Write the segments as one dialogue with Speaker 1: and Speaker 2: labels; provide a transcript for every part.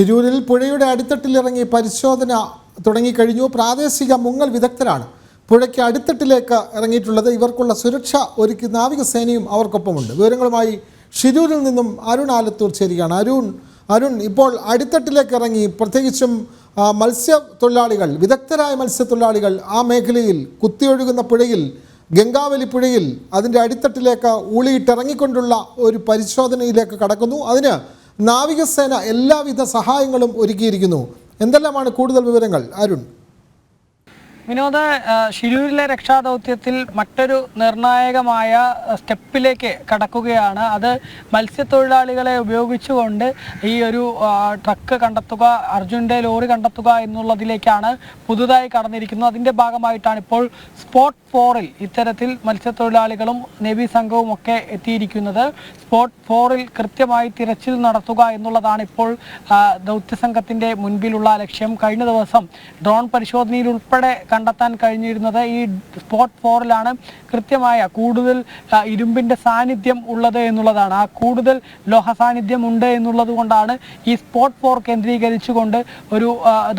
Speaker 1: ഷിരൂരിൽ പുഴയുടെ അടിത്തട്ടിലിറങ്ങി പരിശോധന തുടങ്ങിക്കഴിഞ്ഞു. പ്രാദേശിക മുങ്ങൽ വിദഗ്ധരാണ് പുഴയ്ക്ക് അടിത്തട്ടിലേക്ക് ഇറങ്ങിയിട്ടുള്ളത്. ഇവർക്കുള്ള സുരക്ഷ ഒരുക്കി നാവികസേനയും അവർക്കൊപ്പമുണ്ട്. വിവരങ്ങളുമായി ഷിരൂരിൽ നിന്നും അരുൺ ആലത്തൂർ ചേരുകയാണ്. അരുൺ അരുൺ ഇപ്പോൾ അടിത്തട്ടിലേക്ക് ഇറങ്ങി. പ്രത്യേകിച്ചും മത്സ്യത്തൊഴിലാളികൾ വിദഗ്ധരായ മത്സ്യത്തൊഴിലാളികൾ ആ മേഖലയിൽ കുത്തിയൊഴുകുന്ന പുഴയിൽ ഗംഗാവലി പുഴയിൽ അതിന്റെ അടിത്തട്ടിലേക്ക് ഊളിയിട്ടിറങ്ങിക്കൊണ്ടുള്ള ഒരു പരിശോധനയിലേക്ക് കടക്കുന്നു. അതിന് നാവികസേന എല്ലാവിധ സഹായങ്ങളും ഒരുക്കിയിരിക്കുന്നു. എന്തെല്ലാമാണ് കൂടുതൽ വിവരങ്ങൾ? അരുൺ.
Speaker 2: വിനോദ് ഷിരൂരിലെ രക്ഷാദൗത്യത്തിൽ മറ്റൊരു നിർണായകമായ സ്റ്റെപ്പിലേക്ക് കടക്കുകയാണ്. അത് മത്സ്യത്തൊഴിലാളികളെ ഉപയോഗിച്ചുകൊണ്ട് ഈ ഒരു ട്രക്ക് കണ്ടെത്തുക അർജുന്റെ ലോറി കണ്ടെത്തുക എന്നുള്ളതിലേക്കാണ് പുതുതായി കടന്നിരിക്കുന്നത്. അതിന്റെ ഭാഗമായിട്ടാണ് ഇപ്പോൾ സ്പോട്ട് ഫോറിൽ ഇത്തരത്തിൽ മത്സ്യത്തൊഴിലാളികളും നെവി സംഘവും ഒക്കെ എത്തിയിരിക്കുന്നത്. സ്പോട്ട് ഫോറിൽ കൃത്യമായി തിരച്ചിൽ നടത്തുക എന്നുള്ളതാണ് ഇപ്പോൾ ദൗത്യ ദൗത്യസംഘത്തിന്റെ മുൻപിലുള്ള ലക്ഷ്യം. കഴിഞ്ഞ ദിവസം ഡ്രോൺ പരിശോധനയിൽ ഉൾപ്പെടെ കണ്ടെത്താൻ കഴിഞ്ഞിരുന്നത് ഈ സ്പോട്ട് ഫോറിലാണ് കൃത്യമായ കൂടുതൽ ഇരുമ്പിന്റെ സാന്നിധ്യം ഉള്ളത് എന്നുള്ളതാണ്. ആ കൂടുതൽ ലോഹ സാന്നിധ്യം ഉണ്ട് എന്നുള്ളത് കൊണ്ടാണ് ഈ സ്പോട്ട് ഫോർ കേന്ദ്രീകരിച്ചുകൊണ്ട് ഒരു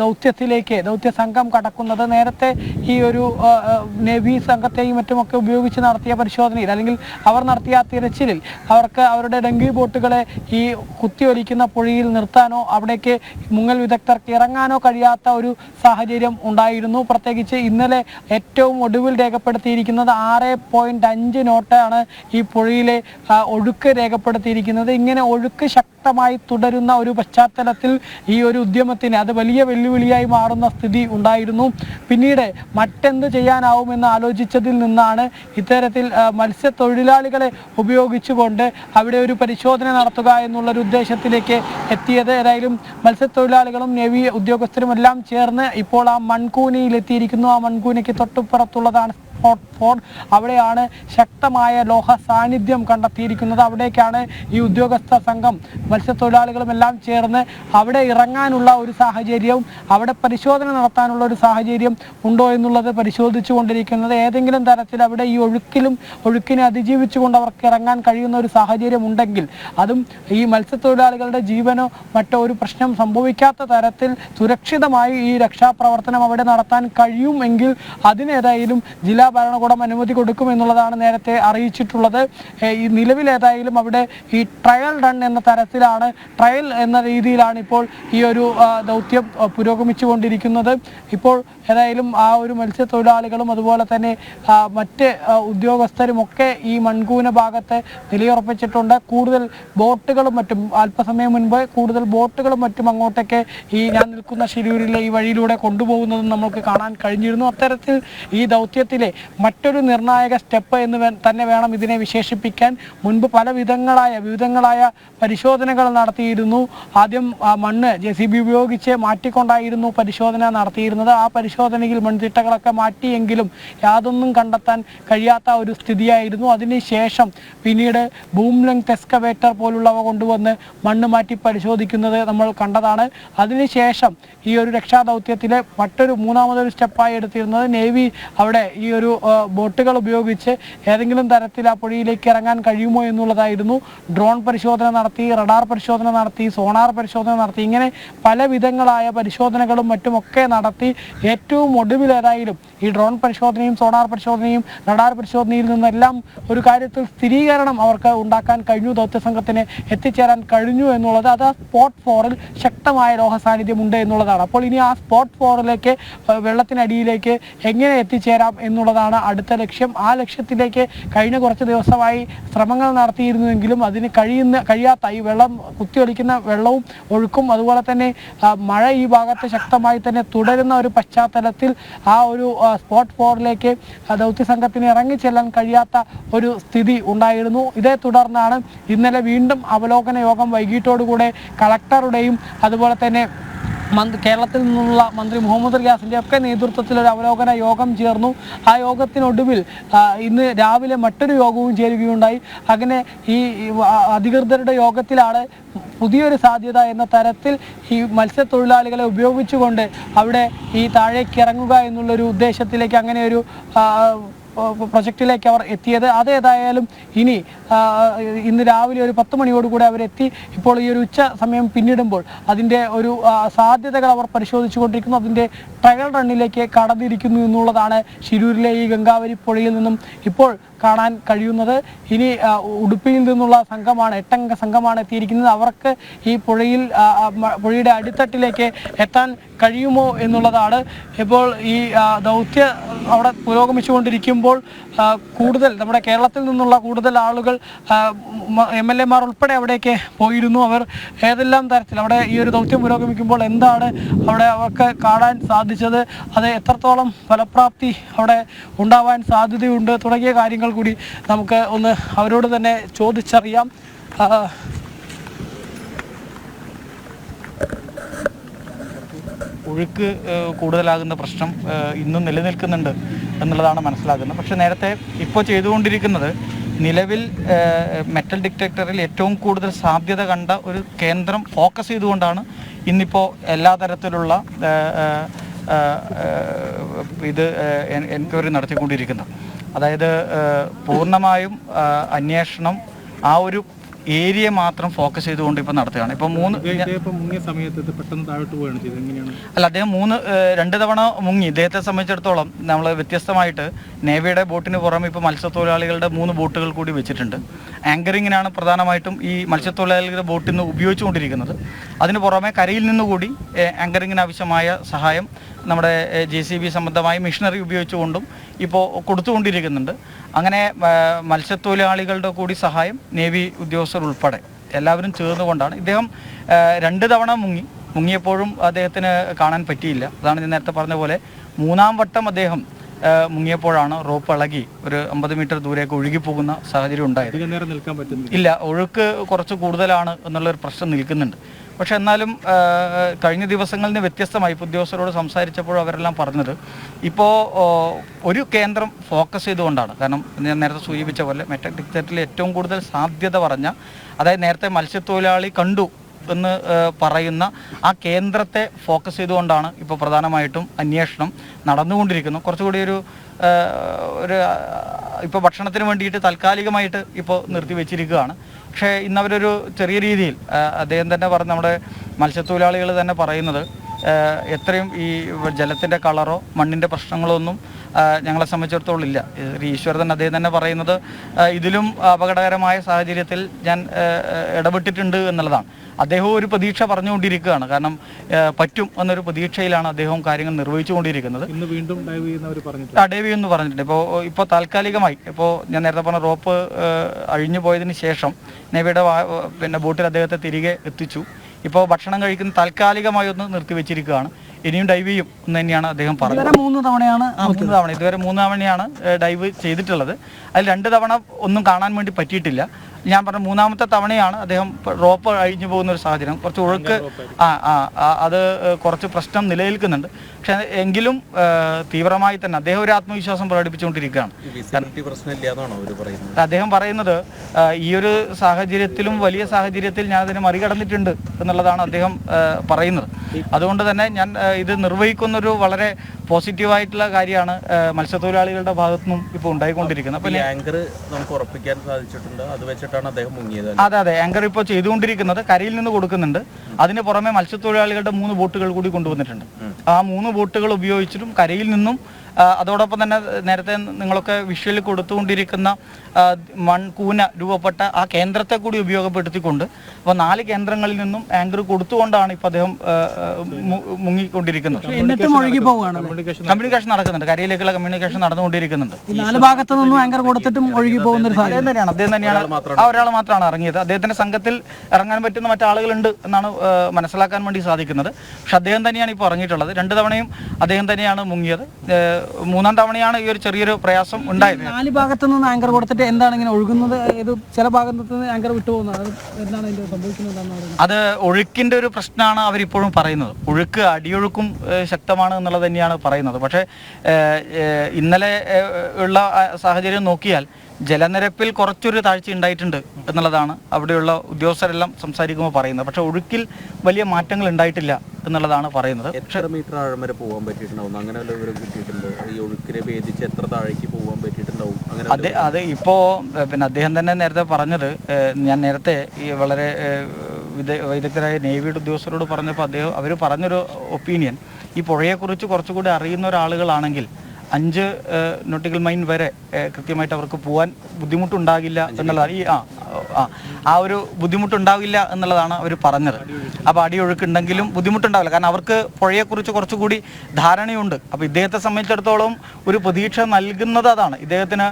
Speaker 2: ദൗത്യത്തിലേക്ക് ദൗത്യ സംഘം കടക്കുന്നത്. നേരത്തെ ഈ ഒരു നേവി സംഘത്തെയും മറ്റുമൊക്കെ ഉപയോഗിച്ച് നടത്തിയ പരിശോധനയിൽ അല്ലെങ്കിൽ അവർ നടത്തിയ തിരച്ചിലിൽ അവർക്ക് അവരുടെ ഡെങ്കി ബോട്ടുകളെ ഈ കുത്തിയൊലിക്കുന്ന പുഴയിൽ നിർത്താനോ അവിടേക്ക് മുങ്ങൽ വിദഗ്ധർക്ക് ഇറങ്ങാനോ കഴിയാത്ത ഒരു സാഹചര്യം ഉണ്ടായിരുന്നു. പ്രത്യേകിച്ച് ഇന്നലെ ഏറ്റവും ഒടുവിൽ രേഖപ്പെടുത്തിയിരിക്കുന്നത് ആറ് പോയിന്റ് അഞ്ച് നോട്ടാണ് ഈ പുഴയിലെ ഒഴുക്ക് രേഖപ്പെടുത്തിയിരിക്കുന്നത്. ഇങ്ങനെ ഒഴുക്ക് ശക്തമായി തുടരുന്ന ഒരു പശ്ചാത്തലത്തിൽ ഈ ഒരു ഉദ്യമത്തിന് അത് വലിയ വെല്ലുവിളിയായി മാറുന്ന സ്ഥിതി ഉണ്ടായിരുന്നു. പിന്നീട് മറ്റെന്ത് ചെയ്യാനാവുമെന്ന് ആലോചിച്ചതിൽ നിന്നാണ് ഇത്തരത്തിൽ മത്സ്യത്തൊഴിലാളികളെ ഉപയോഗിച്ചുകൊണ്ട് അവിടെ ഒരു പരിശോധന നടത്തുക എന്നുള്ളൊരു ഉദ്ദേശത്തിലേക്ക് എത്തിയത്. ഏതായാലും മത്സ്യത്തൊഴിലാളികളും നേവി ഉദ്യോഗസ്ഥരും എല്ലാം ചേർന്ന് ഇപ്പോൾ ആ മൺകൂനിയിൽ എത്തിയിരിക്കുന്നു ആ മൺകൂനയ്ക്ക് തൊട്ടുപുറത്തുള്ളതാണ്. സ്പോട്ട് അവിടെയാണ് ശക്തമായ ലോഹ സാന്നിധ്യം കണ്ടെത്തിയിരിക്കുന്നത്. അവിടേക്കാണ് ഈ ഉദ്യോഗസ്ഥ സംഘം മത്സ്യത്തൊഴിലാളികളും എല്ലാം ചേർന്ന് അവിടെ ഇറങ്ങാനുള്ള ഒരു സാഹചര്യവും അവിടെ പരിശോധന നടത്താനുള്ള ഒരു സാഹചര്യം ഉണ്ടോ എന്നുള്ളത് പരിശോധിച്ചു കൊണ്ടിരിക്കുന്നത്. ഏതെങ്കിലും തരത്തിൽ അവിടെ ഈ ഒഴുക്കിലും ഒഴുക്കിനെ അതിജീവിച്ചുകൊണ്ട് അവർക്ക് ഇറങ്ങാൻ കഴിയുന്ന ഒരു സാഹചര്യം ഉണ്ടെങ്കിൽ അതും ഈ മത്സ്യത്തൊഴിലാളികളുടെ ജീവനോ മറ്റോ ഒരു പ്രശ്നം സംഭവിക്കാത്ത തരത്തിൽ സുരക്ഷിതമായി ഈ രക്ഷാപ്രവർത്തനം അവിടെ നടത്താൻ കഴിയുമെങ്കിൽ അതിനേതായാലും ജില്ലാ ഭരണകൂടം അനുമതി കൊടുക്കുമെന്നുള്ളതാണ് നേരത്തെ അറിയിച്ചിട്ടുള്ളത്. ഈ നിലവിൽ ഏതായാലും അവിടെ ഈ ട്രയൽ റൺ എന്ന തരത്തിലാണ് ട്രയൽ എന്ന രീതിയിലാണ് ഇപ്പോൾ ഈ ഒരു ദൗത്യം പുരോഗമിച്ചു പുരോഗമിച്ചുകൊണ്ടിരിക്കുന്നത്. ഇപ്പോൾ ഏതായാലും ആ ഒരു മത്സ്യത്തൊഴിലാളികളും അതുപോലെ തന്നെ മറ്റ് ഉദ്യോഗസ്ഥരും ഒക്കെ ഈ മൺകൂന ഭാഗത്ത് നിലയുറപ്പിച്ചിട്ടുണ്ട്. കൂടുതൽ ബോട്ടുകളും മറ്റും അല്പസമയം മുൻപ് കൂടുതൽ ബോട്ടുകളും മറ്റും അങ്ങോട്ടേക്ക് ഈ ഞാൻ നിൽക്കുന്ന ശിരൂരിലെ ഈ വഴിയിലൂടെ കൊണ്ടുപോകുന്നതും നമുക്ക് കാണാൻ കഴിഞ്ഞിരുന്നു. അത്തരത്തിൽ ഈ ദൗത്യത്തിലെ മറ്റൊരു നിർണായക സ്റ്റെപ്പ് എന്ന് തന്നെ വേണം ഇതിനെ വിശേഷിപ്പിക്കാൻ. മുൻപ് പല വിധങ്ങളായ വിവിധങ്ങളായ പരിശോധനകൾ നടത്തിയിരുന്നു. ആദ്യം മണ്ണ് ജെ സി ബി ഉപയോഗിച്ച് മാറ്റിക്കൊണ്ടായിരുന്നു പരിശോധന നടത്തിയിരുന്നത്. ആ പരിശോധനയിൽ മൺതിട്ടകളൊക്കെ മാറ്റിയെങ്കിലും യാതൊന്നും കണ്ടെത്താൻ കഴിയാത്ത ഒരു സ്ഥിതിയായിരുന്നു. അതിനുശേഷം പിന്നീട് ബൂം ലെങ്ത് എക്സ്കവേറ്റർ പോലുള്ളവ കൊണ്ടുവന്ന് മണ്ണ് മാറ്റി പരിശോധിക്കുന്നത് നമ്മൾ കണ്ടതാണ്. അതിനുശേഷം ഈ ഒരു രക്ഷാദൗത്യത്തിലെ മറ്റൊരു മൂന്നാമതൊരു സ്റ്റെപ്പായി എടുത്തിരുന്നത് നേവി അവിടെ ഈ ഒരു ബോട്ടുകൾ ഉപയോഗിച്ച് ഏതെങ്കിലും തരത്തിൽ ആ പുഴയിലേക്ക് ഇറങ്ങാൻ കഴിയുമോ എന്നുള്ളതായിരുന്നു ഡ്രോൺ പരിശോധന നടത്തി റഡാർ പരിശോധന നടത്തി സോണാർ പരിശോധന നടത്തി. ഇങ്ങനെ പല വിധങ്ങളായ പരിശോധനകളും മറ്റുമൊക്കെ നടത്തി ഏറ്റവും ഒടുവിൽ ഏതായാലും ഈ ഡ്രോൺ പരിശോധനയും സോണാർ പരിശോധനയും റഡാർ പരിശോധനയിൽ നിന്നെല്ലാം ഒരു കാര്യത്തിൽ സ്ഥിരീകരണം അവർക്ക് ഉണ്ടാക്കാൻ കഴിഞ്ഞു ദൗത്യസംഘത്തിന് എത്തിച്ചേരാൻ കഴിഞ്ഞു എന്നുള്ളത്. അത് ആ സ്പോട്ട് ഫോറിൽ ശക്തമായ ലോഹ സാന്നിധ്യം ഉണ്ട് എന്നുള്ളതാണ്. അപ്പോൾ ഇനി ആ സ്പോട്ട് ഫോറിലേക്ക് വെള്ളത്തിനടിയിലേക്ക് എങ്ങനെ എത്തിച്ചേരാം എന്നുള്ളതാണ് അടുത്ത ലക്ഷ്യം. ആ ലക്ഷ്യത്തിലേക്ക് കഴിഞ്ഞ കുറച്ച് ദിവസമായി ശ്രമങ്ങൾ നടത്തിയിരുന്നുവെങ്കിലും അതിന് കഴിയുന്ന കഴിയാത്ത ഈ വെള്ളം കുത്തിയൊലിക്കുന്ന വെള്ളവും ഒഴുക്കും അതുപോലെ തന്നെ മഴ ഈ ഭാഗത്ത് ശക്തമായി തന്നെ തുടരുന്ന ഒരു പശ്ചാത്തലത്തിൽ ആ ഒരു സ്പോട്ട് ഫോറിലേക്ക് ദൗത്യസംഘത്തിന് ഇറങ്ങിച്ചെല്ലാൻ കഴിയാത്ത ഒരു സ്ഥിതി ഉണ്ടായിരുന്നു. ഇതേ തുടർന്നാണ് ഇന്നലെ വീണ്ടും അവലോകന യോഗം വൈകിട്ടോടുകൂടെ കളക്ടറുടെയും അതുപോലെ തന്നെ മന്ത്രി കേരളത്തിൽ നിന്നുള്ള മന്ത്രി മുഹമ്മദ് റിയാസിന്റെ ഒക്കെ നേതൃത്വത്തിൽ ഒരു അവലോകന യോഗം ചേർന്നു. ആ യോഗത്തിനൊടുവിൽ ഇന്ന് രാവിലെ മറ്റൊരു യോഗവും ചേരുകയുണ്ടായി. അങ്ങനെ ഈ അധികൃതരുടെ യോഗത്തിലാണ് പുതിയൊരു സാധ്യത എന്ന തരത്തിൽ ഈ മത്സ്യത്തൊഴിലാളികളെ ഉപയോഗിച്ചുകൊണ്ട് അവിടെ ഈ താഴേക്ക് ഇറങ്ങുക എന്നുള്ളൊരു ഉദ്ദേശത്തിലേക്ക് അങ്ങനെ ഒരു പ്രൊജക്റ്റിലേക്ക് അവർ എത്തിയത്. അതേതായാലും ഇനി ഇന്ന് രാവിലെ ഒരു പത്ത് മണിയോടുകൂടി അവരെത്തി ഇപ്പോൾ ഈ ഒരു ഉച്ച സമയം പിന്നിടുമ്പോൾ അതിന്റെ ഒരു സാധ്യതകൾ അവർ പരിശോധിച്ചുകൊണ്ടിരിക്കുന്നു. അതിന്റെ ട്രയൽ റണ്ണിലേക്ക് കടന്നിരിക്കുന്നു എന്നുള്ളതാണ് ശിരൂരിലെ ഈ ഗംഗാവരി പുഴയിൽ നിന്നും. ഇപ്പോൾ കാണാൻ കഴിയുന്നത്. ഇനി ഉടുപ്പിയിൽ നിന്നുള്ള സംഘമാണ് എട്ടംഗ സംഘമാണ് എത്തിയിരിക്കുന്നത്. അവർക്ക് ഈ പുഴയിൽ പുഴയുടെ അടിത്തട്ടിലേക്ക് എത്താൻ കഴിയുമോ എന്നുള്ളതാണ് ഇപ്പോൾ ഈ ദൗത്യ അവിടെ പുരോഗമിച്ചുകൊണ്ടിരിക്കുമ്പോൾ കൂടുതൽ നമ്മുടെ കേരളത്തിൽ നിന്നുള്ള കൂടുതൽ ആളുകൾ എം എൽ എമാർ ഉൾപ്പെടെ അവിടേക്ക് പോയിരുന്നു. അവർ ഏതെല്ലാം തരത്തിൽ അവിടെ ഈ ഒരു ദൗത്യം പുരോഗമിക്കുമ്പോൾ എന്താണ് അവിടെ അവർക്ക് കാണാൻ സാധിച്ചത്? അത് എത്രത്തോളം ഫലപ്രാപ്തി അവിടെ ഉണ്ടാവാൻ സാധ്യതയുണ്ട്? തുടങ്ങിയ കാര്യങ്ങൾ കൂടി നമുക്ക് ഒന്ന് അവരോട് തന്നെ ചോദിച്ചറിയാം.
Speaker 3: ഒഴുക്ക് കൂടുതലാകുന്ന പ്രശ്നം ഇന്നും നിലനിൽക്കുന്നുണ്ട് എന്നുള്ളതാണ് മനസ്സിലാക്കുന്നത് പക്ഷേ നേരത്തെ ഇപ്പോൾ ചെയ്തുകൊണ്ടിരിക്കുന്നത് നിലവിൽ മെറ്റൽ ഡിറ്റക്ടറിൽ ഏറ്റവും കൂടുതൽ സാധ്യത കണ്ട ഒരു കേന്ദ്രം ഫോക്കസ് ചെയ്തുകൊണ്ടാണ് ഇന്നിപ്പോൾ എല്ലാ തരത്തിലുള്ള ഇത് എൻക്വയറി നടത്തിക്കൊണ്ടിരിക്കുന്നത്. അതായത് പൂർണമായും അന്വേഷണം ആ ഒരു ഏരിയ മാത്രം ഫോക്കസ് ചെയ്തുകൊണ്ട് ഇപ്പോൾ നടത്തുകയാണ്. ഇപ്പോൾ മൂന്ന്
Speaker 4: മുങ്ങിയ സമയത്ത് പെട്ടെന്ന് താഴോട്ട് പോവുകയാണ് ചെയ്തത്. എങ്ങനെയാണ്?
Speaker 3: അല്ല അദ്ദേഹം മൂന്ന് രണ്ട് തവണ മുങ്ങി. ഇദ്ദേഹത്തെ സംബന്ധിച്ചിടത്തോളം നമ്മൾ വ്യത്യസ്തമായിട്ട് നേവിയുടെ ബോട്ടിന് പുറമെ ഇപ്പോൾ മത്സ്യത്തൊഴിലാളികളുടെ മൂന്ന് ബോട്ടുകൾ കൂടി വെച്ചിട്ടുണ്ട്. ആങ്കറിങ്ങിനാണ് പ്രധാനമായിട്ടും ഈ മത്സ്യത്തൊഴിലാളികളുടെ ബോട്ടിൽ നിന്ന് ഉപയോഗിച്ചുകൊണ്ടിരിക്കുന്നത്. അതിന് പുറമെ കരയിൽ നിന്നുകൂടി ആങ്കറിങ്ങിന് ആവശ്യമായ സഹായം നമ്മുടെ ജെ സി ബി സംബന്ധമായ മിഷനറി ഉപയോഗിച്ചുകൊണ്ടും ഇപ്പോൾ കൊടുത്തുകൊണ്ടിരിക്കുന്നുണ്ട്. അങ്ങനെ മത്സ്യത്തൊഴിലാളികളുടെ കൂടി സഹായം നേവി ഉദ്യോഗസ്ഥർ ഉൾപ്പെടെ എല്ലാവരും ചേർന്നുകൊണ്ടാണ്. ഇദ്ദേഹം രണ്ട് തവണ മുങ്ങി. മുങ്ങിയപ്പോഴും അദ്ദേഹത്തിന് കാണാൻ പറ്റിയില്ല. അതാണ് ഞാൻ നേരത്തെ പറഞ്ഞ പോലെ മൂന്നാം വട്ടം അദ്ദേഹം മുങ്ങിയപ്പോഴാണ് റോപ്പ് ഇളകി ഒരു അമ്പത് മീറ്റർ ദൂരേക്ക് ഒഴുകി പോകുന്ന സാഹചര്യം ഉണ്ടായത്. ഇല്ല ഒഴുക്ക് കുറച്ച് കൂടുതലാണ് എന്നുള്ളൊരു പ്രശ്നം നിൽക്കുന്നുണ്ട്. പക്ഷെ എന്നാലും കഴിഞ്ഞ ദിവസങ്ങളിൽ നിന്ന് വ്യത്യസ്തമായി ഇപ്പോൾ ഉദ്യോഗസ്ഥരോട് സംസാരിച്ചപ്പോൾ അവരെല്ലാം പറഞ്ഞത് ഇപ്പോൾ ഒരു കേന്ദ്രം ഫോക്കസ് ചെയ്തുകൊണ്ടാണ്. കാരണം ഞാൻ നേരത്തെ സൂചിപ്പിച്ച പോലെ മെറ്റക് ടിക്കറ്റിൽ ഏറ്റവും കൂടുതൽ സാധ്യത പറഞ്ഞ അതായത് നേരത്തെ മത്സ്യത്തൊഴിലാളി കണ്ടു എന്ന് പറയുന്ന ആ കേന്ദ്രത്തെ ഫോക്കസ് ചെയ്തുകൊണ്ടാണ് ഇപ്പോൾ പ്രധാനമായിട്ടും അന്വേഷണം നടന്നുകൊണ്ടിരിക്കുന്നത്. കുറച്ചുകൂടി ഒരു ഒരു ഇപ്പോൾ ഭക്ഷണത്തിന് വേണ്ടിയിട്ട് താൽക്കാലികമായിട്ട് ഇപ്പോൾ നിർത്തി വെച്ചിരിക്കുകയാണ് പക്ഷേ ഇന്നവരൊരു ചെറിയ രീതിയിൽ അദ്ദേഹം തന്നെ പറഞ്ഞ നമ്മുടെ മത്സ്യത്തൊഴിലാളികൾ തന്നെ പറയുന്നത് എത്രയും ഈ ജലത്തിന്റെ കളറോ മണ്ണിന്റെ പ്രശ്നങ്ങളോ ഒന്നും ഞങ്ങളെ സംബന്ധിച്ചിടത്തോളം ഇല്ല. ഈശ്വരൻ അദ്ദേഹം തന്നെ പറയുന്നത് ഇതിലും അപകടകരമായ സാഹചര്യത്തിൽ ഞാൻ ഇടപെട്ടിട്ടുണ്ട് എന്നുള്ളതാണ്. അദ്ദേഹവും ഒരു പ്രതീക്ഷ പറഞ്ഞുകൊണ്ടിരിക്കുകയാണ്. കാരണം പറ്റും എന്നൊരു പ്രതീക്ഷയിലാണ് അദ്ദേഹവും കാര്യങ്ങൾ നിർവഹിച്ചുകൊണ്ടിരിക്കുന്നത്.
Speaker 4: ഇന്ന് വീണ്ടും ഡൈവ് ചെയ്യുന്നവർ
Speaker 3: എന്ന് പറഞ്ഞിട്ടുണ്ട്. ഇപ്പോൾ ഇപ്പോൾ താൽക്കാലികമായി ഇപ്പോൾ ഞാൻ നേരത്തെ പറഞ്ഞ റോപ്പ് അഴിഞ്ഞു പോയതിന് ശേഷം നേവിയുടെ പിന്നെ ബോട്ടിൽ അദ്ദേഹത്തെ തിരികെ എത്തിച്ചു. ഇപ്പോൾ ഭക്ഷണം കഴിക്കുന്ന താൽക്കാലികമായി ഒന്ന് നിർത്തി വെച്ചിരിക്കുകയാണ് ഇനിയും ഡൈവ് ചെയ്യും എന്ന് തന്നെയാണ് അദ്ദേഹം പറഞ്ഞത്.
Speaker 2: മൂന്ന് തവണയാണ്
Speaker 3: മൂന്ന് തവണ. ഇതുവരെ മൂന്ന് തവണയാണ് ഡൈവ് ചെയ്തിട്ടുള്ളത്. അതിൽ രണ്ട് തവണ ഒന്നും കാണാൻ വേണ്ടി പറ്റിയിട്ടില്ല. ഞാൻ പറഞ്ഞ മൂന്നാമത്തെ തവണയാണ് അദ്ദേഹം റോപ്പ് അഴിഞ്ഞു പോകുന്ന ഒരു സാഹചര്യം. കുറച്ച് ഒഴുക്ക് ആ ആ അത് കുറച്ച് പ്രശ്നം നിലനിൽക്കുന്നുണ്ട്. പക്ഷെ എങ്കിലും തീവ്രമായി തന്നെ അദ്ദേഹം ഒരു ആത്മവിശ്വാസം പ്രകടിപ്പിച്ചുകൊണ്ടിരിക്കുകയാണ്. അദ്ദേഹം പറയുന്നത് ഈ ഒരു സാഹചര്യത്തിലും വലിയ സാഹചര്യത്തിൽ ഞാൻ അതിനെ മറികടന്നിട്ടുണ്ട് എന്നുള്ളതാണ് അദ്ദേഹം പറയുന്നത്. അതുകൊണ്ട് തന്നെ ഞാൻ ഇത് നിർവഹിക്കുന്നൊരു വളരെ പോസിറ്റീവായിട്ടുള്ള കാര്യമാണ് മത്സ്യത്തൊഴിലാളികളുടെ ഭാഗത്തു നിന്നും ഇപ്പോൾ ഉണ്ടായിക്കൊണ്ടിരിക്കുന്നത്. അപ്പോൾ
Speaker 5: ആങ്കർ നമുക്ക് ഉറപ്പിക്കാൻ സാധിച്ചിട്ടുണ്ട്. അത് വെച്ചിട്ടാണ് അദ്ദേഹം മുങ്ങിയത്
Speaker 3: അതെ അതെ. ആങ്കർ ഇപ്പോൾ ചെയ്തുകൊണ്ടിരിക്കുന്നത് കരയിൽ നിന്ന് കൊടുക്കുന്നുണ്ട്. അതിന് പുറമെ മത്സ്യത്തൊഴിലാളികളുടെ മൂന്ന് ബോട്ടുകൾ കൂടി കൊണ്ടുവന്നിട്ടുണ്ട്. ആ മൂന്ന് ബോട്ടുകൾ ഉപയോഗിച്ചിട്ടും കരയിൽ നിന്നും അതോടൊപ്പം തന്നെ നേരത്തെ നിങ്ങളൊക്കെ വിഷ്വലിൽ കൊടുത്തുകൊണ്ടിരിക്കുന്ന മൺകൂന രൂപപ്പെട്ട ആ കേന്ദ്രത്തെ കൂടി ഉപയോഗപ്പെടുത്തിക്കൊണ്ട് അപ്പോൾ നാല് കേന്ദ്രങ്ങളിൽ നിന്നും ആങ്കർ കൊടുത്തുകൊണ്ടാണ് ഇപ്പോൾ അദ്ദേഹം മുങ്ങിക്കൊണ്ടിരിക്കുന്നത്.
Speaker 2: പോവുകയാണ്.
Speaker 4: കമ്മ്യൂണിക്കേഷൻ
Speaker 3: കമ്മ്യൂണിക്കേഷൻ നടക്കുന്നുണ്ട്. കരയിലേക്കുള്ള കമ്മ്യൂണിക്കേഷൻ നടന്നുകൊണ്ടിരിക്കുന്നുണ്ട്.
Speaker 2: ഈ നാല് ഭാഗത്തു നിന്നും ആങ്കർ കൊടുത്തിട്ടും ഒഴുകി പോകുന്ന ഒരു സാഹചര്യം
Speaker 3: അദ്ദേഹം തന്നെയാണ്. അദ്ദേഹം തന്നെയാണ്. ആ ഒരാൾ മാത്രമാണ് ഇറങ്ങിയത്. അദ്ദേഹത്തിന്റെ സംഘത്തിൽ ഇറങ്ങാൻ പറ്റുന്ന മറ്റാളുകളുണ്ട് എന്നാണ് മനസ്സിലാക്കാൻ വേണ്ടി സാധിക്കുന്നത്. പക്ഷെ അദ്ദേഹം തന്നെയാണ് ഇപ്പോൾ ഇറങ്ങിയിട്ടുള്ളത്. രണ്ട് തവണയും അദ്ദേഹം തന്നെയാണ് മുങ്ങിയത്. മൂന്നാം തവണയാണ് ഈ ഒരു ചെറിയൊരു പ്രയാസം ഉണ്ടായത്.
Speaker 2: നാല് ഭാഗത്തു നിന്ന് ആങ്കർ കൊടുത്തിട്ട് എന്താണ് ഇങ്ങനെ ഒഴുകുന്നത്? ഏത് ചില ഭാഗത്തു നിന്ന് ആങ്കർ വിട്ടുപോകുന്നത് എന്താണ് സംഭവിക്കുന്നത്
Speaker 3: അത് ഒഴുക്കിന്റെ ഒരു പ്രശ്നമാണ് അവരിപ്പോഴും പറയുന്നത്. ഒഴുക്ക് അടിയൊഴുക്കും ശക്തമാണ് എന്നുള്ളത് തന്നെയാണ് പറയുന്നത്. പക്ഷേ ഇന്നലെ ഉള്ള സാഹചര്യം നോക്കിയാൽ ജലനിരപ്പിൽ കുറച്ചൊരു താഴ്ച ഉണ്ടായിട്ടുണ്ട് എന്നുള്ളതാണ് അവിടെയുള്ള ഉദ്യോഗസ്ഥരെല്ലാം സംസാരിക്കുമ്പോൾ പറയുന്നത്. പക്ഷെ ഒഴുക്കിൽ വലിയ മാറ്റങ്ങൾ ഉണ്ടായിട്ടില്ല എന്നുള്ളതാണ് പറയുന്നത്.
Speaker 5: എത്ര മീറ്റർ ആഴം വരെ പോകാൻ പറ്റിയിട്ടുണ്ടാവും? അങ്ങനെ വല്ല വിവരം കിട്ടിയിട്ടുണ്ട്? ഈ ഒഴുക്കിനെ ഭേദിച്ച് എത്ര താഴേക്ക് പോകാൻ പറ്റിയിട്ടുണ്ടാവും?
Speaker 3: അതെ അത്. ഇപ്പോൾ പിന്നെ അദ്ദേഹം തന്നെ നേരത്തെ പറഞ്ഞത് ഞാൻ നേരത്തെ ഈ വളരെ വിദഗ്ധരായ നേവിയുടെ ഉദ്യോഗസ്ഥരോട് പറഞ്ഞപ്പോൾ അദ്ദേഹം അവർ പറഞ്ഞൊരു ഒപ്പീനിയൻ. ഈ പുഴയെക്കുറിച്ച് കുറച്ചുകൂടി അറിയുന്ന ഒരാളുകളാണെങ്കിൽ അഞ്ച് നോട്ടിക്കൽ മൈൻ വരെ കൃത്യമായിട്ട് അവർക്ക് പോകാൻ ബുദ്ധിമുട്ടുണ്ടാകില്ല എന്നുള്ളതാണ് ഈ ആ ആ ആ ഒരു ബുദ്ധിമുട്ടുണ്ടാവില്ല എന്നുള്ളതാണ് അവർ പറഞ്ഞത്. അപ്പോൾ അടിയൊഴുക്കുണ്ടെങ്കിലും ബുദ്ധിമുട്ടുണ്ടാവില്ല. കാരണം അവർക്ക് പുഴയെക്കുറിച്ച് കുറച്ചുകൂടി ധാരണയുണ്ട്. അപ്പോൾ ഇദ്ദേഹത്തെ സംബന്ധിച്ചിടത്തോളം ഒരു പ്രതീക്ഷ നൽകുന്നത് അതാണ്. ഇദ്ദേഹത്തിന്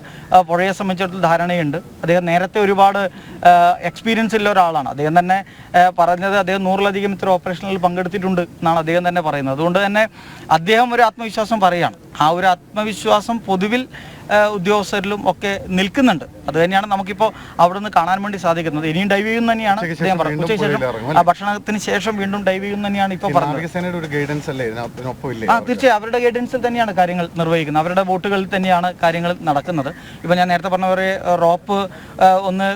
Speaker 3: പുഴയെ സംബന്ധിച്ചിടത്തോളം ധാരണയുണ്ട്. അദ്ദേഹം നേരത്തെ ഒരുപാട് എക്സ്പീരിയൻസ് ഉള്ള ഒരാളാണ്. അദ്ദേഹം തന്നെ പറഞ്ഞത് അദ്ദേഹം നൂറിലധികം ഇത്ര ഓപ്പറേഷനിൽ പങ്കെടുത്തിട്ടുണ്ട് എന്നാണ് അദ്ദേഹം തന്നെ പറയുന്നത്. അതുകൊണ്ട് തന്നെ അദ്ദേഹം ഒരു ആത്മവിശ്വാസം പറയുകയാണ്. ആ ഒരു ആത്മവിശ്വാസം പൊതുവിൽ ഉദ്യോഗസ്ഥരിലും ഒക്കെ നിൽക്കുന്നുണ്ട്. അത് തന്നെയാണ് നമുക്കിപ്പോൾ അവിടെ നിന്ന് കാണാൻ വേണ്ടി സാധിക്കുന്നത്. ഇനിയും ഡൈവ് ചെയ്യുന്ന തന്നെയാണ് പറഞ്ഞത്. ഉച്ചയ്ക്ക് ആ ഭക്ഷണത്തിന് ശേഷം വീണ്ടും ഡൈവ് ചെയ്യുന്ന തന്നെയാണ് ഇപ്പോൾ പറഞ്ഞത്. ആ തീർച്ചയായും. അവരുടെ ഗൈഡൻസിൽ തന്നെയാണ് കാര്യങ്ങൾ നിർവഹിക്കുന്നത്. അവരുടെ ബോട്ടുകളിൽ തന്നെയാണ് കാര്യങ്ങൾ നടക്കുന്നത്. ഇപ്പം ഞാൻ നേരത്തെ പറഞ്ഞ പോലെ റോപ്പ് ഒന്ന്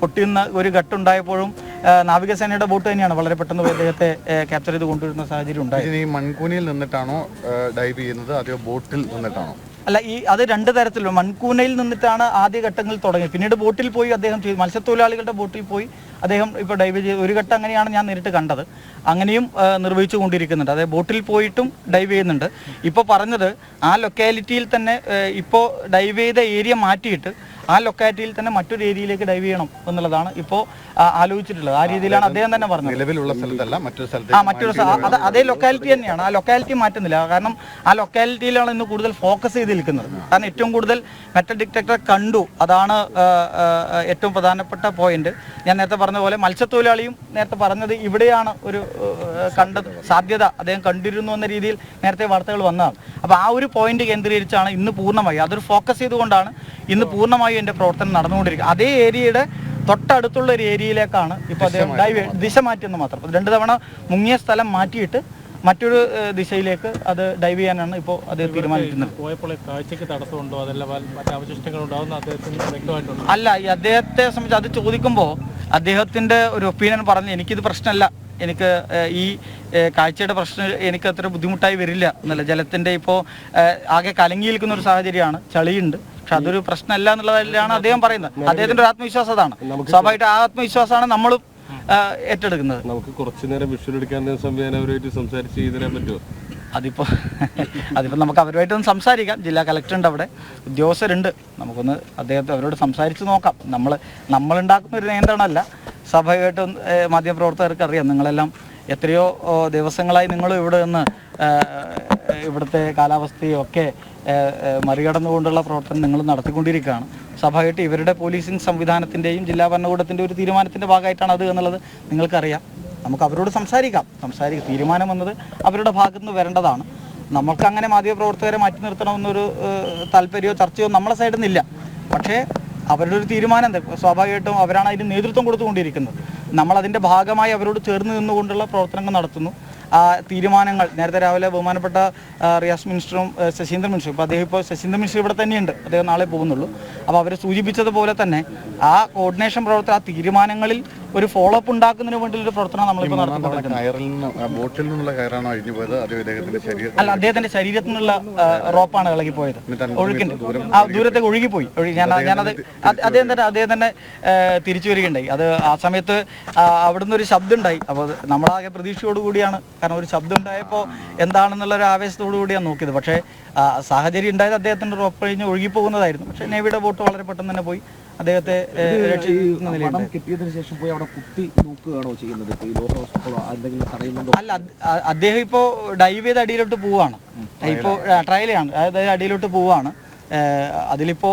Speaker 3: പൊട്ടിയുന്ന ഒരു ഘട്ടുണ്ടായപ്പോഴും നാവികസേനയുടെ ബോട്ട് തന്നെയാണ് വളരെ പെട്ടെന്ന് അദ്ദേഹത്തെ ക്യാപ്ചർ ചെയ്ത് കൊണ്ടുവരുന്ന സാഹചര്യം
Speaker 6: ഈ മൺകൂനിയിൽ നിന്നിട്ടാണോ ഡൈവ് ചെയ്യുന്നത്? അതോ ബോട്ടിൽ നിന്നിട്ടാണോ?
Speaker 3: അല്ല ഈ അത് രണ്ട് തരത്തിലും. മൺകൂനയിൽ നിന്നിട്ടാണ് ആദ്യ ഘട്ടങ്ങളിൽ തുടങ്ങിയത്. പിന്നീട് ബോട്ടിൽ പോയി അദ്ദേഹം മത്സ്യത്തൊഴിലാളികളുടെ ബോട്ടിൽ പോയി അദ്ദേഹം ഇപ്പോൾ ഡൈവ് ചെയ്ത്. ഒരു ഘട്ടം അങ്ങനെയാണ് ഞാൻ നേരിട്ട് കണ്ടത്. അങ്ങനെയും നിർവഹിച്ചു കൊണ്ടിരിക്കുന്നുണ്ട്. അതായത് ബോട്ടിൽ പോയിട്ടും ഡൈവ് ചെയ്യുന്നുണ്ട്. ഇപ്പോൾ പറഞ്ഞത് ആ ലൊക്കാലിറ്റിയിൽ തന്നെ ഇപ്പോ ഡൈവ് ചെയ്ത ഏരിയ മാറ്റിയിട്ട് ആ ലൊക്കാലിറ്റിയിൽ തന്നെ മറ്റൊരു ഏരിയയിലേക്ക് ഡൈവ് ചെയ്യണം എന്നുള്ളതാണ് ഇപ്പോൾ ആലോചിച്ചിട്ടുള്ളത്. ആ രീതിയിലാണ് അദ്ദേഹം തന്നെ പറഞ്ഞത്.
Speaker 6: നിലവിലുള്ള സ്ഥലത്തല്ല മറ്റൊരു
Speaker 3: ആ മറ്റൊരു അതേ ലൊക്കാലിറ്റി തന്നെയാണ്. ആ ലൊക്കാലിറ്റി മാറ്റുന്നില്ല. കാരണം ആ ലൊക്കാലിറ്റിയിലാണ് ഇന്ന് കൂടുതൽ ഫോക്കസ് ചെയ്ത് നിൽക്കുന്നത് കാരണം ഏറ്റവും കൂടുതൽ മെറ്റൽ ഡിറ്റക്ടർ കണ്ടു. അതാണ് ഏറ്റവും പ്രധാനപ്പെട്ട പോയിന്റ് ഞാൻ നേരത്തെ പറഞ്ഞ പോലെ മത്സ്യത്തൊഴിലാളിയും നേരത്തെ പറഞ്ഞത് ഇവിടെയാണ് ഒരു കണ്ട കണ്ടത് സാധ്യത. അദ്ദേഹം കണ്ടിരുന്നു എന്ന രീതിയിൽ നേരത്തെ വാർത്തകൾ വന്നതാണ്. അപ്പോൾ ആ ഒരു പോയിന്റ് കേന്ദ്രീകരിച്ചാണ് ഇന്ന് പൂർണമായി. അതൊരു ഫോക്കസ് ചെയ്തുകൊണ്ടാണ് ഇന്ന് പൂർണമായും എന്റെ പ്രവർത്തനം നടന്നുകൊണ്ടിരിക്കുക അതേ ഏരിയയുടെ തൊട്ടടുത്തുള്ള ഒരു ഏരിയയിലേക്കാണ് ഇപ്പോൾ അദ്ദേഹം ഡൈവ് ദിശ മാറ്റിയെന്ന് മാത്രം. രണ്ട് തവണ മുങ്ങിയ സ്ഥലം മാറ്റിയിട്ട് മറ്റൊരു ദിശയിലേക്ക് അത് ഡൈവ് ചെയ്യാനാണ് ഇപ്പോൾ അദ്ദേഹം തീരുമാനിക്കുന്നത്.
Speaker 4: പോയപ്പോൾ കാഴ്ചക്ക് തടസ്സമുണ്ടോ? അതല്ല
Speaker 3: അല്ല ഈ അദ്ദേഹത്തെ സംബന്ധിച്ച് അത് ചോദിക്കുമ്പോൾ അദ്ദേഹത്തിന്റെ ഒരു ഒപ്പീനിയൻ പറഞ്ഞ് എനിക്കിത് പ്രശ്നമല്ല. എനിക്ക് ഈ കാഴ്ചയുടെ പ്രശ്നം എനിക്ക് അത്ര ബുദ്ധിമുട്ടായി വരില്ല എന്നല്ല. ജലത്തിന്റെ ഇപ്പോൾ ആകെ കലങ്ങി നിൽക്കുന്ന ഒരു സാഹചര്യമാണ്. ചളിയുണ്ട്. പക്ഷെ അതൊരു പ്രശ്നമല്ല എന്നുള്ളതിലാണ് അദ്ദേഹം പറയുന്നത്. അദ്ദേഹത്തിന്റെ ഒരു ആത്മവിശ്വാസം അതാണ് സ്വാഭാവികമായിട്ട് ആ ആത്മവിശ്വാസമാണ് നമ്മളും ഏറ്റെടുക്കുന്നത്.
Speaker 7: നമുക്ക് കുറച്ചു നേരം വിഷ്വൽ എടുക്കാൻ സംവിധാനം അവരുമായിട്ട് സംസാരിച്ച് ചെയ്തു തരാൻ പറ്റുമോ?
Speaker 3: അതിപ്പോ അതിപ്പോ നമുക്ക് അവരുമായിട്ടൊന്ന് സംസാരിക്കാം. ജില്ലാ കളക്ടർ ഉണ്ട് അവിടെ. ഉദ്യോഗസ്ഥരുണ്ട്. നമുക്കൊന്ന് അദ്ദേഹത്തെ അവരോട് സംസാരിച്ച് നോക്കാം. നമ്മൾ നമ്മളുണ്ടാക്കുന്ന ഒരു നിയന്ത്രണമല്ല. സ്വാഭാവികമായിട്ടും മാധ്യമപ്രവർത്തകർക്ക് അറിയാം. നിങ്ങളെല്ലാം എത്രയോ ദിവസങ്ങളായി നിങ്ങൾ ഇവിടെ നിന്ന് ഇവിടുത്തെ കാലാവസ്ഥയും ഒക്കെ മറികടന്നുകൊണ്ടുള്ള പ്രവർത്തനം നിങ്ങൾ നടത്തിക്കൊണ്ടിരിക്കുകയാണ്. സ്വാഭാവികമായിട്ട് ഇവരുടെ പോലീസിംഗ് സംവിധാനത്തിന്റെയും ജില്ലാ ഭരണകൂടത്തിന്റെ ഒരു തീരുമാനത്തിന്റെ ഭാഗമായിട്ടാണ് അത് എന്നുള്ളത് നിങ്ങൾക്കറിയാം. നമുക്ക് അവരോട് സംസാരിക്കാം. സംസാരിക്കാം തീരുമാനം എന്നത് അവരുടെ ഭാഗത്തുനിന്ന് വരേണ്ടതാണ്. നമുക്ക് അങ്ങനെ മാധ്യമപ്രവർത്തകരെ മാറ്റി നിർത്തണമെന്നൊരു താല്പര്യമോ ചർച്ചയോ നമ്മളെ സൈഡിൽ നിന്നില്ല. പക്ഷേ അവരുടെ ഒരു തീരുമാനം? സ്വാഭാവികമായിട്ടും അവരാണ് അതിന് നേതൃത്വം കൊടുത്തുകൊണ്ടിരിക്കുന്നത്. നമ്മൾ അതിന്റെ ഭാഗമായി അവരോട് ചേർന്ന് നിന്നുകൊണ്ടുള്ള പ്രവർത്തനങ്ങൾ നടത്തുന്നു. തീരുമാനങ്ങൾ. നേരത്തെ രാവിലെ ബഹുമാനപ്പെട്ട റിയാസ് മിനിസ്റ്ററും ശശീന്ദ്ര മിനിസ്റ്ററും. ഇപ്പോൾ അദ്ദേഹം ഇപ്പോൾ ശശീന്ദ്രൻ മിനിസ്റ്റർ ഇവിടെ തന്നെയുണ്ട്. അദ്ദേഹം നാളെ പോകുന്നുള്ളൂ. അപ്പോൾ അവർ സൂചിപ്പിച്ചതുപോലെ തന്നെ ആ കോർഡിനേഷൻ പ്രവർത്തനം ആ തീരുമാനങ്ങളിൽ ഒരു ഫോളോ അപ്പ് ഉണ്ടാക്കുന്നതിന് വേണ്ടി ഒരു പ്രവർത്തനം നമ്മളിപ്പോൾ
Speaker 6: നടത്തുന്നുണ്ട് ബോട്ടിൽ നിന്നുള്ള കയറാണോ അഴിഞ്ഞു പോയത്?
Speaker 3: അല്ല അദ്ദേഹത്തിന്റെ ശരീരത്തിൽ നിന്നുള്ള ആ, റോപ്പാണ് ഇളകി പോയത് ഒഴുക്കിന്റെ ആ ദൂരത്തേക്ക് ഒഴുകിപ്പോയി. ഒഴുകി ഞാൻ ഞാനത് അദ്ദേഹം തന്നെ അദ്ദേഹം തന്നെ തിരിച്ചു വരികയുണ്ടായി. അത് ആ സമയത്ത് അവിടുന്ന് ഒരു ശബ്ദം ഉണ്ടായി അപ്പോൾ നമ്മളാകെ പ്രതീക്ഷയോട് കൂടിയാണ് കാരണം ഒരു ശബ്ദം ഉണ്ടായപ്പോൾ എന്താണെന്നുള്ള ഒരു ആവേശത്തോടു കൂടിയാണ് നോക്കിയത്. പക്ഷേ സാഹചര്യം ഉണ്ടായത് അദ്ദേഹത്തിന്റെ റോപ്പ് കഴിഞ്ഞ് ഒഴുകിപ്പോകുന്നതായിരുന്നു. പക്ഷേ നേവിയുടെ ബോട്ട് വളരെ പെട്ടെന്ന് തന്നെ പോയി. അദ്ദേഹത്തെ
Speaker 8: കിട്ടിയതിനു ശേഷം പോയി അവിടെ കുത്തി നോക്കുകയാണോ ചെയ്യുന്നത്? ഈ ലോഹ വസ്തുക്കളോ എന്തെങ്കിലും തടയുന്നുണ്ടോ?
Speaker 3: അല്ല അദ്ദേഹം ഇപ്പോ ഡൈവ് ചെയ്ത് അടിയിലോട്ട് പോവാണ് ഇപ്പോ ട്രയലാണ് അതായത് അടിയിലോട്ട് പോവാണ് അതിലിപ്പോ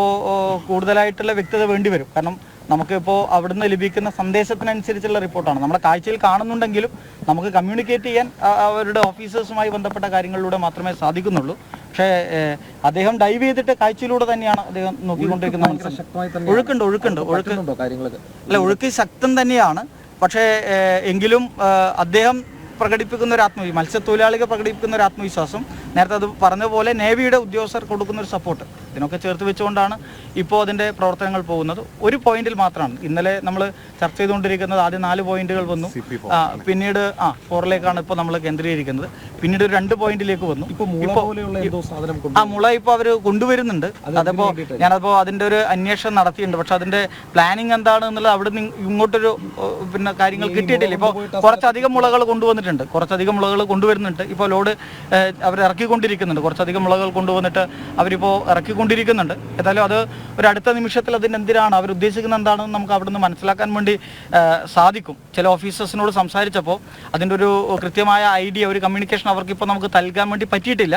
Speaker 3: കൂടുതലായിട്ടുള്ള വ്യക്തത വേണ്ടി വരും. കാരണം നമുക്കിപ്പോൾ അവിടുന്ന് ലഭിക്കുന്ന സന്ദേശത്തിനനുസരിച്ചുള്ള റിപ്പോർട്ടാണ്. നമ്മുടെ കാഴ്ചയിൽ കാണുന്നുണ്ടെങ്കിലും നമുക്ക് കമ്മ്യൂണിക്കേറ്റ് ചെയ്യാൻ അവരുടെ ഓഫീസേഴ്സുമായി ബന്ധപ്പെട്ട കാര്യങ്ങളിലൂടെ മാത്രമേ സാധിക്കുന്നുള്ളൂ. പക്ഷേ അദ്ദേഹം ഡൈവ് ചെയ്തിട്ട് കാഴ്ചയിലൂടെ തന്നെയാണ് അദ്ദേഹം നോക്കിക്കൊണ്ടിരിക്കുന്നത്. ഒഴുക്കുണ്ട് ഒഴുക്കുണ്ട് ഒഴുക്ക്. അല്ല ഒഴുക്ക് ശക്തം തന്നെയാണ്. പക്ഷേ എങ്കിലും അദ്ദേഹം പ്രകടിപ്പിക്കുന്ന ഒരു ആത്മവിശ്വാസം മത്സ്യത്തൊഴിലാളികൾ പ്രകടിപ്പിക്കുന്ന ഒരു ആത്മവിശ്വാസം നേരത്തെ അത് പറഞ്ഞ പോലെ നേവിയുടെ ഉദ്യോഗസ്ഥർ കൊടുക്കുന്ന ഒരു സപ്പോർട്ട് ഇതിനൊക്കെ ചേർത്ത് വെച്ചുകൊണ്ടാണ് ഇപ്പോൾ അതിന്റെ പ്രവർത്തനങ്ങൾ പോകുന്നത്. ഒരു പോയിന്റിൽ മാത്രമാണ്. ഇന്നലെ നമ്മൾ ചർച്ച ചെയ്തുകൊണ്ടിരിക്കുന്നത് ആദ്യം നാല് പോയിന്റുകൾ വന്നു. പിന്നീട് ആ ഫോറിലേക്കാണ് ഇപ്പോൾ നമ്മൾ കേന്ദ്രീകരിക്കുന്നത്. പിന്നീട് ഒരു രണ്ട് പോയിന്റിലേക്ക് വന്നു.
Speaker 8: ഇപ്പോൾ
Speaker 3: ആ മുള ഇപ്പോൾ അവർ കൊണ്ടുവരുന്നുണ്ട്. അതപ്പോൾ ഞാനപ്പോൾ അതിന്റെ ഒരു അന്വേഷണം നടത്തിയിട്ടുണ്ട്. പക്ഷെ അതിന്റെ പ്ലാനിങ് എന്താണ് എന്നുള്ളത് അവിടെ നിന്ന് ഇങ്ങോട്ടൊരു പിന്നെ കാര്യങ്ങൾ കിട്ടിയിട്ടില്ല. ഇപ്പോൾ കുറച്ചധികം മുളകൾ കൊണ്ടുവന്നിട്ടുണ്ട്. കുറച്ചധികം മുളകൾ കൊണ്ടുവരുന്നുണ്ട്. ഇപ്പോൾ ലോഡ് അവർ ഇറക്കിക്കൊണ്ടിരിക്കുന്നുണ്ട്. കുറച്ചധികം മുളകൾ കൊണ്ടുവന്നിട്ട് അവരിപ്പോൾ ഇറക്കിക്കൊണ്ടിരിക്കുന്നുണ്ട് ഏതായാലും അത് ഒരു അടുത്ത നിമിഷത്തിൽ അതിനെന്തിനാണ്? അവർ ഉദ്ദേശിക്കുന്നത് എന്താണെന്ന് നമുക്ക് അവിടെ നിന്ന് മനസ്സിലാക്കാൻ വേണ്ടി സാധിക്കും. ചില ഓഫീസേഴ്സിനോട് സംസാരിച്ചപ്പോൾ അതിന്റെ ഒരു കൃത്യമായ ഐഡിയ ഒരു കമ്മ്യൂണിക്കേഷൻ അവർക്കിപ്പോൾ നമുക്ക് നൽകാൻ വേണ്ടി പറ്റിയിട്ടില്ല.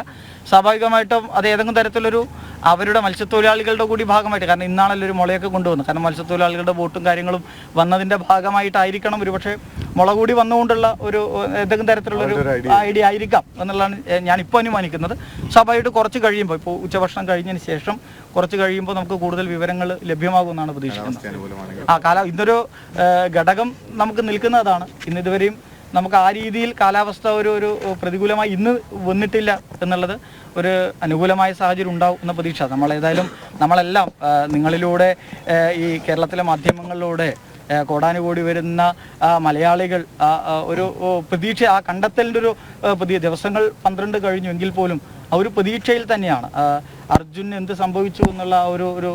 Speaker 3: സ്വാഭാവികമായിട്ടും അത് ഏതെങ്കിലും തരത്തിലൊരു അവരുടെ മത്സ്യത്തൊഴിലാളികളുടെ കൂടി ഭാഗമായിട്ട് കാരണം ഇന്നാണല്ലോ ഒരു മുളയൊക്കെ കൊണ്ടുവന്നു കാരണം മത്സ്യത്തൊഴിലാളികളുടെ ബോട്ടും കാര്യങ്ങളും വന്നതിന്റെ ഭാഗമായിട്ടായിരിക്കണം. ഒരുപക്ഷെ മുള കൂടി വന്നുകൊണ്ടുള്ള ഒരു ഏതെങ്കിലും തരത്തിലുള്ള ഒരു ഐഡിയ ആയിരിക്കാം. എന്നുള്ളതാണ് ഞാൻ ഇപ്പോൾ അനുമാനിക്കുന്നത്. സ്വാഭാവികമായിട്ട് കുറച്ച് കഴിയുമ്പോൾ ഇപ്പോൾ ഉച്ചഭക്ഷണം കഴിഞ്ഞതിന് ശേഷം കുറച്ച് കഴിയുമ്പോൾ നമുക്ക് കൂടുതൽ വിവരങ്ങൾ ലഭ്യമാകുമെന്നാണ് പ്രതീക്ഷിക്കുന്നത്. ആ കാല ഇന്നൊരു ഘടകം നമുക്ക് നിൽക്കുന്നതാണ്. ഇന്ന് ഇതുവരെയും നമുക്ക് ആ രീതിയിൽ കാലാവസ്ഥ ഒരു ഒരു പ്രതികൂലമായി ഇന്ന് വന്നിട്ടില്ല എന്നുള്ളത് ഒരു അനുകൂലമായ സാഹചര്യം ഉണ്ടാവും എന്ന പ്രതീക്ഷ. നമ്മൾ ഏതായാലും നമ്മളെല്ലാം നിങ്ങളിലൂടെ ഈ കേരളത്തിലെ മാധ്യമങ്ങളിലൂടെ കോടാനുകോടി വരുന്ന മലയാളികൾ ഒരു പ്രതീക്ഷ ആ കണ്ടെത്തലിന്റെ ഒരു പുതിയ ദിവസങ്ങൾ പന്ത്രണ്ട് കഴിഞ്ഞു എങ്കിൽ പോലും ആ ഒരു പ്രതീക്ഷയിൽ തന്നെയാണ്. അർജുന് എന്ത് സംഭവിച്ചു എന്നുള്ള ഒരു ഒരു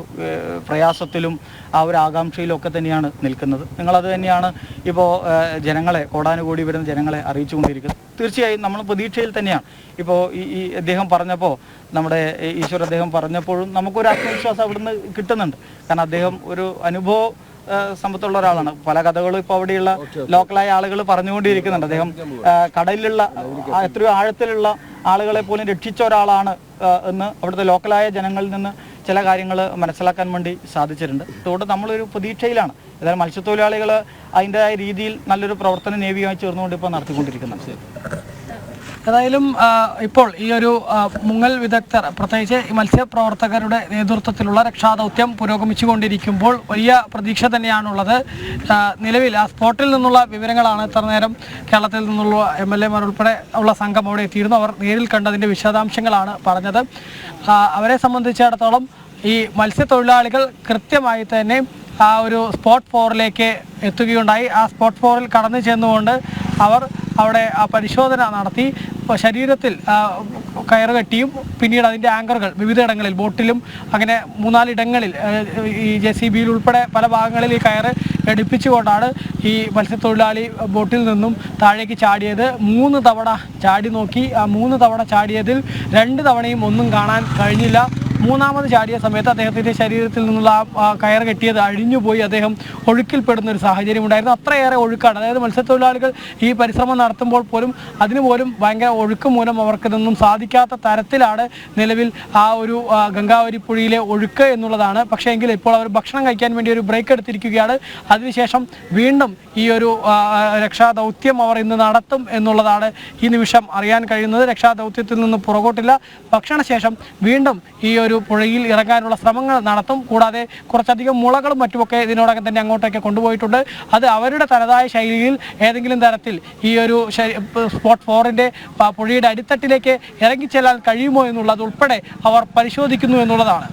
Speaker 3: പ്രയാസത്തിലും ആ ഒരു ആകാംക്ഷയിലും ഒക്കെ തന്നെയാണ് നിൽക്കുന്നത്. നിങ്ങളത് തന്നെയാണ് ഇപ്പോൾ ജനങ്ങളെ കോടാനുകൂടി വരുന്ന ജനങ്ങളെ അറിയിച്ചുകൊണ്ടിരിക്കുന്നത്. തീർച്ചയായും നമ്മൾ പ്രതീക്ഷയിൽ തന്നെയാണ്. ഇപ്പോൾ ഈ ഈ അദ്ദേഹം പറഞ്ഞപ്പോൾ നമ്മുടെ ഈശ്വർ അദ്ദേഹം പറഞ്ഞപ്പോഴും നമുക്കൊരു ആത്മവിശ്വാസം അവിടുന്ന് കിട്ടുന്നുണ്ട്. കാരണം അദ്ദേഹം ഒരു അനുഭവ സമ്പത്തുള്ള ഒരാളാണ്. പല കഥകളും ഇപ്പോൾ അവിടെയുള്ള ലോക്കലായ ആളുകൾ പറഞ്ഞുകൊണ്ടിരിക്കുന്നുണ്ട്. അദ്ദേഹം കടലിലുള്ള എത്രയോ ആഴത്തിലുള്ള ആളുകളെ പോലും രക്ഷിച്ച ഒരാളാണ് എന്ന് അവിടുത്തെ ലോക്കലായ ജനങ്ങളിൽ നിന്ന് ചില കാര്യങ്ങൾ മനസ്സിലാക്കാൻ വേണ്ടി സാധിച്ചിട്ടുണ്ട്. അതുകൊണ്ട് നമ്മളൊരു പ്രതീക്ഷയിലാണ്. ഏതായാലും മത്സ്യത്തൊഴിലാളികൾ അതിന്റെതായ രീതിയിൽ നല്ലൊരു പ്രവർത്തന നേവിയുമായി ചേർന്നുകൊണ്ട് ഇപ്പോൾ നടത്തിക്കൊണ്ടിരിക്കുന്നുണ്ട്.
Speaker 2: ഏതായാലും ഇപ്പോൾ ഈ ഒരു മുങ്ങൽ വിദഗ്ധർ പ്രത്യേകിച്ച് മത്സ്യപ്രവർത്തകരുടെ നേതൃത്വത്തിലുള്ള രക്ഷാദൗത്യം പുരോഗമിച്ചുകൊണ്ടിരിക്കുമ്പോൾ വലിയ പ്രതീക്ഷ തന്നെയാണുള്ളത്. നിലവിൽ ആ സ്പോട്ടിൽ നിന്നുള്ള വിവരങ്ങളാണ് ഇത്ര നേരം കേരളത്തിൽ നിന്നുള്ള എം എൽ എമാർ ഉൾപ്പെടെ ഉള്ള സംഘം അവിടെ എത്തിയിരുന്നു. അവർ നേരിൽ കണ്ടതിന്റെ വിശദാംശങ്ങളാണ് പറഞ്ഞത്. അവരെ സംബന്ധിച്ചിടത്തോളം ഈ മത്സ്യത്തൊഴിലാളികൾ കൃത്യമായി തന്നെ ആ ഒരു സ്പോട്ട് ഫോറിലേക്ക് എത്തുകയുണ്ടായി. ആ സ്പോട്ട് ഫോറിൽ കടന്നു ചെന്നുകൊണ്ട് അവർ അവിടെ പരിശോധന നടത്തി. ശരീരത്തിൽ കയറുകെട്ടിയും കയറ് കെട്ടിയും പിന്നീട് അതിന്റെ ആങ്കറുകൾ വിവിധയിടങ്ങളിൽ ബോട്ടിലും അങ്ങനെ മൂന്നാലിടങ്ങളിൽ ഈ ജെ സി ബിയിൽ ഉൾപ്പെടെ പല ഭാഗങ്ങളിൽ ഈ കയറ് ഘടിപ്പിച്ചുകൊണ്ടാണ് ഈ മത്സ്യത്തൊഴിലാളി ബോട്ടിൽ നിന്നും താഴേക്ക് ചാടിയത്. മൂന്ന് തവണ ചാടി നോക്കി. ആ മൂന്ന് തവണ ചാടിയതിൽ രണ്ട് തവണയും ഒന്നും കാണാൻ കഴിഞ്ഞില്ല. മൂന്നാമത് ചാടിയ സമയത്ത് അദ്ദേഹത്തിന്റെ ശരീരത്തിൽ നിന്നുള്ള ആ, കയർ കെട്ടിയത് അഴിഞ്ഞുപോയി. അദ്ദേഹം ഒഴുക്കിൽപ്പെടുന്ന ഒരു സാഹചര്യം ഉണ്ടായിരുന്നു അത്രയേറെ ഒഴുക്കാണ്. അതായത് മത്സ്യത്തൊഴിലാളികൾ ഈ പരിശ്രമം നടത്തുമ്പോൾ പോലും അതിന് പോലും ഭയങ്കര ഒഴുക്ക് മൂലം അവർക്ക് ഇതൊന്നും സാധിക്കാത്ത തരത്തിലാണ് നിലവിൽ ആ ഒരു ഗംഗാവരിപ്പുഴയിലെ ഗംഗാവരി പുഴയിലെ ഒഴുക്ക് എന്നുള്ളതാണ്. പക്ഷേ എങ്കിൽ ഇപ്പോൾ അവർ ഭക്ഷണം കഴിക്കാൻ വേണ്ടി ഒരു ബ്രേക്ക് എടുത്തിരിക്കുകയാണ്. അതിനുശേഷം വീണ്ടും ഈ ഒരു രക്ഷാദൗത്യം അവർ ഇന്ന് നടത്തും എന്നുള്ളതാണ് ഈ നിമിഷം അറിയാൻ കഴിയുന്നത്. രക്ഷാദൗത്യത്തിൽ നിന്ന് പുറകോട്ടില്ല. ഭക്ഷണശേഷം വീണ്ടും ഈ ഒരു പുഴയിൽ ഇറങ്ങാനുള്ള ശ്രമങ്ങൾ നടത്തും. കൂടാതെ കുറച്ചധികം മുളകളും മറ്റുമൊക്കെ ഇതിനോടകം തന്നെ അങ്ങോട്ടേക്ക് കൊണ്ടുപോയിട്ടുണ്ട്. അത് അവരുടെ തനതായ ശൈലിയിൽ ഏതെങ്കിലും തരത്തിൽ ഈ ഒരു സ്പോട്ട് ഫോറിന്റെ പുഴയുടെ അടിത്തട്ടിലേക്ക് ഇറങ്ങിച്ചെല്ലാൻ കഴിയുമോ എന്നുള്ളത് ഉൾപ്പെടെ അവർ പരിശോധിക്കുന്നു എന്നുള്ളതാണ്.